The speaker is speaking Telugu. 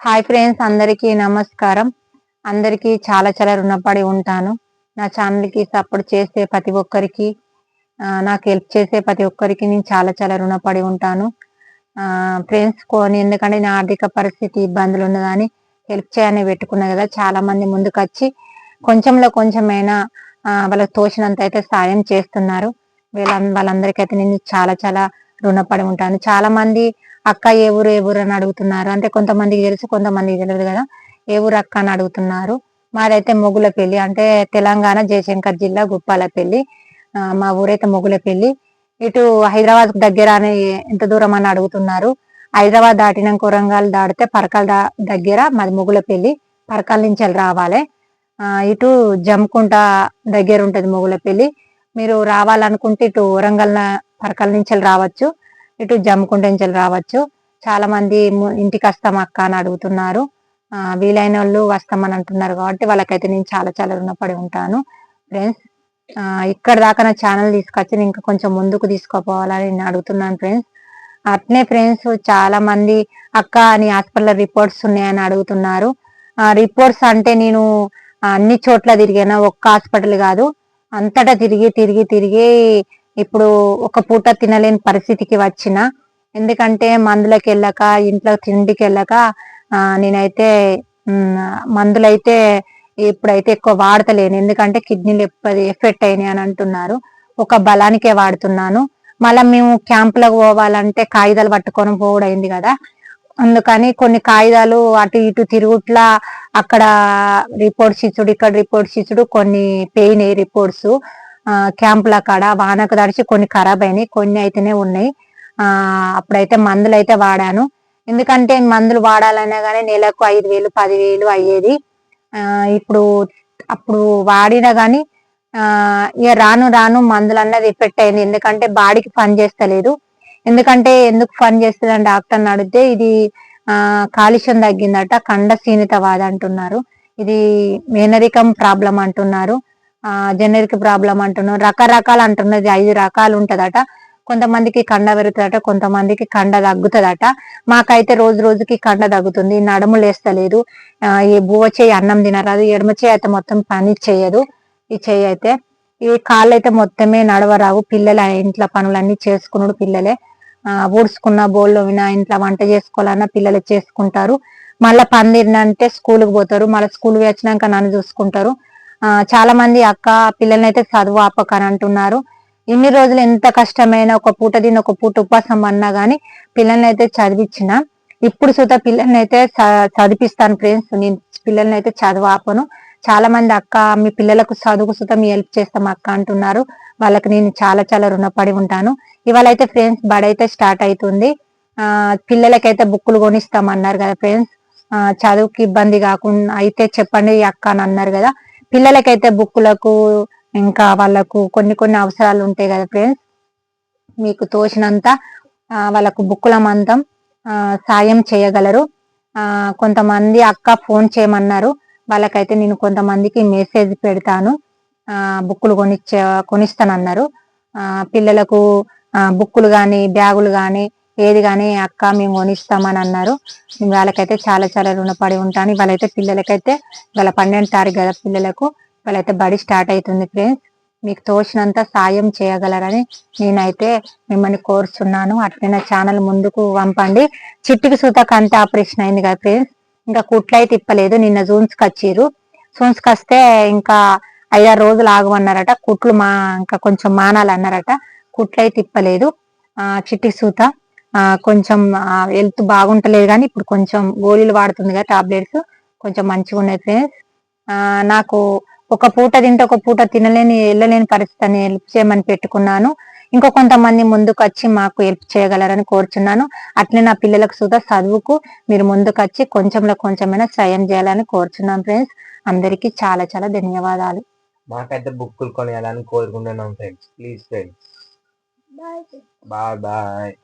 హాయ్ ఫ్రెండ్స్ అందరికీ నమస్కారం. అందరికీ చాలా చాలా రుణపడి ఉంటాను. నా ఛానల్కి సపోర్ట్ చేసే ప్రతి ఒక్కరికి నాకు హెల్ప్ చేసే ప్రతి ఒక్కరికి నేను చాలా చాలా రుణపడి ఉంటాను. ఫ్రెండ్స్ కొని ఎందుకంటే నా ఆర్థిక పరిస్థితి ఇబ్బందులు ఉన్నదని హెల్ప్ చేయని పెట్టుకున్నా కదా చాలా మంది ముందుకు వచ్చి కొంచెంలో కొంచెమైనా వాళ్ళకి తోచినంత అయితే సాయం చేస్తున్నారు. వీళ్ళ వాళ్ళందరికీ అయితే నేను చాలా చాలా రుణపడి ఉంటాను చాలా మంది అక్క ఏ ఊరు ఏ ఊరు అని అడుగుతున్నారు. అంటే కొంతమందికి తెలుసు కొంతమందికి తెలియదు కదా. ఏ ఊరు అక్క అని అడుగుతున్నారు. మాదైతే మొగులపల్లి అంటే తెలంగాణ జయశంకర్ జిల్లా గుప్పాలపల్లి. మా ఊరైతే మొగులపల్లి. ఇటు హైదరాబాద్ దగ్గర అని ఎంత దూరం అని అడుగుతున్నారు. హైదరాబాద్ దాటినాక కొరంగాలు దాటితే పరకాల దా- దగ్గర మాది మొగులపల్లి. పరకాల నుంచి వెళ్ళి రావాలి. ఇటు జమ్కుంట దగ్గర ఉంటది మొగులపల్లి. మీరు రావాలనుకుంటే ఇటు వరంగల్ పరకల నుంచి రావచ్చు ఇటు జమ్కుంట నుంచి వెళ్ళి రావచ్చు. చాలా మంది ఇంటికి వస్తాం అక్క అని అడుగుతున్నారు. వీలైన వాళ్ళు వస్తామని అంటున్నారు కాబట్టి వాళ్ళకైతే నేను చాలా చాలా రుణపడి ఉంటాను. ఫ్రెండ్స్ ఇక్కడ దాకా నా ఛానల్ తీసుకొచ్చి నేను ఇంకా కొంచెం ముందుకు తీసుకోపోవాలని నేను అడుగుతున్నాను ఫ్రెండ్స్. అట్నే ఫ్రెండ్స్ చాలా మంది అక్క అని హాస్పిటల్ రిపోర్ట్స్ ఉన్నాయని అడుగుతున్నారు. ఆ రిపోర్ట్స్ అంటే నేను అన్ని చోట్ల తిరిగాను? ఒక్క హాస్పిటల్ కాదు. అంతటా తిరిగి తిరిగి తిరిగి ఇప్పుడు ఒక పూట తినలేని పరిస్థితికి వచ్చిన. ఎందుకంటే మందులకు వెళ్ళక ఇంట్లో తిండికి వెళ్ళక నేనైతే మందులైతే ఇప్పుడైతే ఎక్కువ వాడతలేను. ఎందుకంటే కిడ్నీలు ఎప్పటి ఎఫెక్ట్ అయినాయి అని అంటున్నారు. ఒక బలానికే వాడుతున్నాను. మళ్ళీ మేము క్యాంపులకు పోవాలంటే కాగితాలు పట్టుకొని పోవడైంది కదా. అందుకని కొన్ని కాగితాలు అటు ఇటు తిరుగుట్లా అక్కడ రిపోర్ట్స్ ఇచ్చుడు ఇక్కడ రిపోర్ట్స్ ఇచ్చుడు కొన్ని పెయిన్ రిపోర్ట్స్ క్యాంపుల కాడ వానకు తడిచి కొన్ని ఖరాబ్ అయినాయి కొన్ని అయితేనే ఉన్నాయి. ఆ అప్పుడైతే మందులు అయితే వాడాను. ఎందుకంటే మందులు వాడాలన్నా కానీ నెలకు ఐదు వేలు పది వేలు అయ్యేది. ఆ ఇప్పుడు అప్పుడు వాడినా గాని ఆ ఇక రాను రాను మందులు అన్నది ఎఫెక్ట్ అయింది. ఎందుకంటే బాడీకి పని చేస్తలేదు. ఎందుకంటే ఎందుకు ఫన్ చేస్తుందని డాక్టర్ని అడిగితే ఇది ఆ కాలుష్యం తగ్గిందట కండ సీనిత వాద అంటున్నారు. ఇది మేనరికం ప్రాబ్లం అంటున్నారు. ఆ జనరిక్ ప్రాబ్లం అంటున్నారు. రకరకాలు అంటున్నది ఐదు రకాలు ఉంటదట. కొంతమందికి కండ పెరుగుతుందట కొంతమందికి కండ తగ్గుతుందట. మాకైతే రోజు రోజుకి కండ తగ్గుతుంది. నడుము లేస్తలేదు. ఆ, ఈ బువ్వ చేయి అన్నం తినరాదు. ఎడమ చేయి అయితే మొత్తం పని చేయదు. ఈ చేయి అయితే. ఈ కాళ్ళు అయితే మొత్తమే నడవరావు. పిల్లల ఇంట్లో పనులన్నీ చేసుకున్నాడు పిల్లలే. ఊడ్చుకున్న బోళ్ళు ఇంట్లో వంట చేసుకోవాలన్నా పిల్లలు చేసుకుంటారు. మళ్ళా పందిరినంటే స్కూల్కి పోతారు. మళ్ళీ స్కూల్ వచ్చినాక నన్ను చూసుకుంటారు. ఆ చాలా మంది అక్క పిల్లల్ని అయితే చదువు ఆపక అని అంటున్నారు. ఇన్ని రోజులు ఎంత కష్టమైన ఒక పూట దీని ఒక పూట ఉపవాసం అన్నా గానీ పిల్లల్ని అయితే చదివించిన. ఇప్పుడు సుత పిల్లల్ని అయితే చ- చదివిస్తాను ఫ్రెండ్స్. నేను పిల్లల్ని అయితే చదువు ఆపను. చాలా మంది అక్క మీ పిల్లలకు చదువుకు సుత మీ హెల్ప్ చేస్తాం అక్క అంటున్నారు. వాళ్ళకి నేను చాలా చాలా రుణపడి ఉంటాను. ఇవాళ అయితే ఫ్రెండ్స్ బడైతే స్టార్ట్ అవుతుంది ఆ పిల్లలకైతే బుక్కులు కొనిస్తామన్నారు కదా ఫ్రెండ్స్ ఆ చదువుకి ఇబ్బంది కాకుండా అయితే చెప్పండి అక్క అని అన్నారు కదా. పిల్లలకైతే బుక్కులకు ఇంకా వాళ్ళకు కొన్ని కొన్ని అవసరాలు ఉంటాయి కదా ఫ్రెండ్స్ మీకు తోచినంత వాళ్ళకు బుక్కుల మందం సాయం చేయగలరు. ఆ కొంతమంది అక్క ఫోన్ చేయమన్నారు. వాళ్ళకైతే నేను కొంతమందికి మెసేజ్ పెడతాను. బుక్కులు కొనిచ్చే కొనిస్తానన్నారు. ఆ పిల్లలకు బుక్కులు కానీ బ్యాగులు కానీ ఏది కానీ అక్క మేము కొనిస్తామని అన్నారు వాళ్ళకైతే చాలా చాలా రుణపడి ఉంటాను. వాళ్ళైతే పిల్లలకైతే వాళ్ళ పన్నెండు తారీఖు కదా పిల్లలకు వాళ్ళైతే బడి స్టార్ట్ అవుతుంది ఫ్రెండ్స్. మీకు తోచినంత సాయం చేయగలరని నేనైతే మిమ్మల్ని కోరుస్తున్నాను అట్లే నా ఛానల్ ముందుకు పంపండి చిట్టికి సూత అంత ఆపరేషన్ అయింది కదా ఫ్రెండ్స్. ఇంకా కుట్లయితే ఇప్పలేదు. నిన్న జూన్స్కి వచ్చిర్రు. జూన్స్కి వస్తే ఇంకా ఐదారు రోజులు ఆగమన్నారట కుట్లు మా ఇంకా కొంచెం మానాలన్నారట. కుట్లు అయితే తిప్పలేదు. ఆ చిట్టి సూత ఆ కొంచెం హెల్త్ బాగుంటలేదు కానీ ఇప్పుడు కొంచెం గోళీలు వాడుతుంది కదా టాబ్లెట్స్. కొంచెం మంచిగా ఉన్నాయి ఫ్రెండ్స్. ఆ నాకు ఒక పూట తింటే ఒక పూట తినలేని వెళ్ళలేని పరిస్థితిని హెల్ప్ చేయమని పెట్టుకున్నాను. ఇంకో కొంతమంది ముందుకు వచ్చి మాకు హెల్ప్ చేయగలరని కోరుచున్నాను. అట్లే నా పిల్లలకు సుధా చదువుకు మీరు ముందుకు వచ్చి కొంచెంలో కొంచెమైనా సాయం చేయాలని కోరుచున్నాను ఫ్రెండ్స్. అందరికీ చాలా చాలా ధన్యవాదాలు. మాకైతే బుక్కులు కొనియాలని కోరుకుంటున్నాం friends please friends bye bye